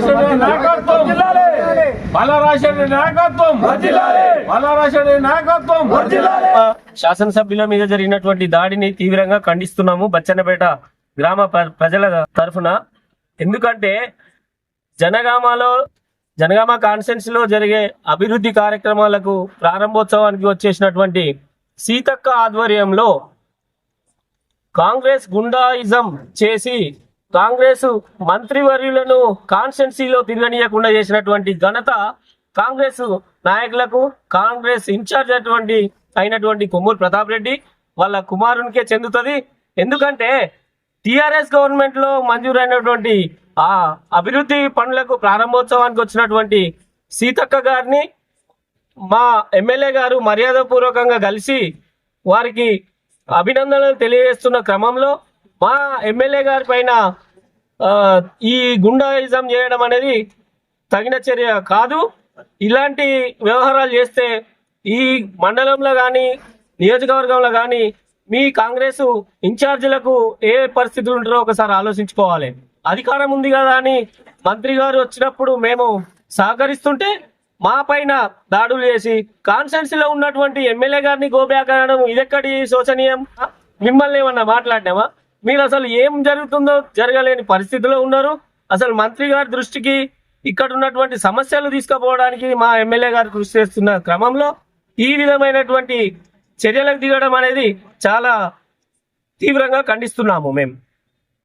బాలరాశుడి నాయకత్వం. బాలరాశుడి నాయకత్వం. బాలరాశుడి నాయకత్వం. శాసనసభ్యుల మీద జరిగినటువంటి దాడిని తీవ్రంగా ఖండిస్తున్నాము బచ్చన్నపేట గ్రామ ప్ర- ప్రజల తరఫున. ఎందుకంటే జనగామలో జనగామ కాన్స్టెన్స్లో జరిగే అభివృద్ధి కార్యక్రమాలకు ప్రారంభోత్సవానికి వచ్చేసినటువంటి సీతక్క ఆధ్వర్యంలో కాంగ్రెస్ గుండాయిజం చేసి కాంగ్రెస్ మంత్రివర్యులను కాన్స్టెన్సీలో తిరగనీయకుండా చేసినటువంటి ఘనత కాంగ్రెస్ నాయకులకు కాంగ్రెస్ ఇన్ఛార్జ్ అటువంటి అయినటువంటి కొమ్మూరు ప్రతాప్ రెడ్డి వాళ్ళ కుమారునికే చెందుతుంది. ఎందుకంటే టిఆర్ఎస్ గవర్నమెంట్లో మంజూరైనటువంటి ఆ అభివృద్ధి పనులకు ప్రారంభోత్సవానికి వచ్చినటువంటి సీతక్క గారిని మా ఎమ్మెల్యే గారు మర్యాదపూర్వకంగా కలిసి వారికి అభినందనలు తెలియజేస్తున్న క్రమంలో మా ఎమ్మెల్యే గారి పైన ఈ గుండాయిజం చేయడం అనేది తగిన చర్య కాదు. ఇలాంటి వ్యవహారాలు చేస్తే ఈ మండలంలో కానీ నియోజకవర్గంలో కానీ మీ కాంగ్రెస్ ఇన్ఛార్జీలకు ఏ పరిస్థితులు ఉంటారో ఒకసారి ఆలోచించుకోవాలి. అధికారం ఉంది కదా అని మంత్రి గారు వచ్చినప్పుడు మేము సహకరిస్తుంటే మా పైన దాడులు చేసి కాన్స్టెన్సీలో ఉన్నటువంటి ఎమ్మెల్యే గారిని గోబ్యాక్ అనడం ఇదెక్కడి శోచనీయం? మిమ్మల్ని ఏమన్నా మాట్లాడినామా మీరు అసలు ఏం జరుగుతుందో జరగలేని పరిస్థితిలో ఉన్నారు. అసలు మంత్రి గారి దృష్టికి ఇక్కడ ఉన్నటువంటి సమస్యలు తీసుకుపోవడానికి మా ఎమ్మెల్యే గారు కృషి చేస్తున్న క్రమంలో ఈ విధమైనటువంటి చర్యలకు దిగడం అనేది చాలా తీవ్రంగా ఖండిస్తున్నాము మేము.